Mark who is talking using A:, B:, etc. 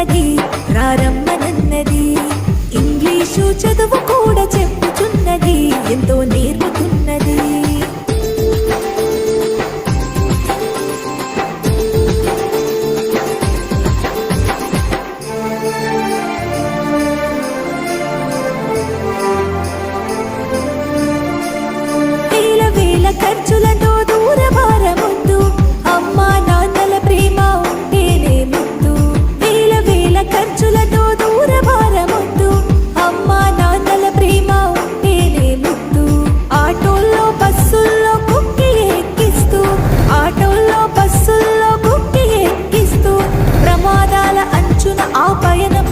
A: చెప్పుచున్నది రారమ్మనన్నది ఇంగ్లీషు చదువు కూడా చెప్పుచున్నది ఎంతో నేర్పుతున్నది. ఖర్చులను అంచున ఆ పయనం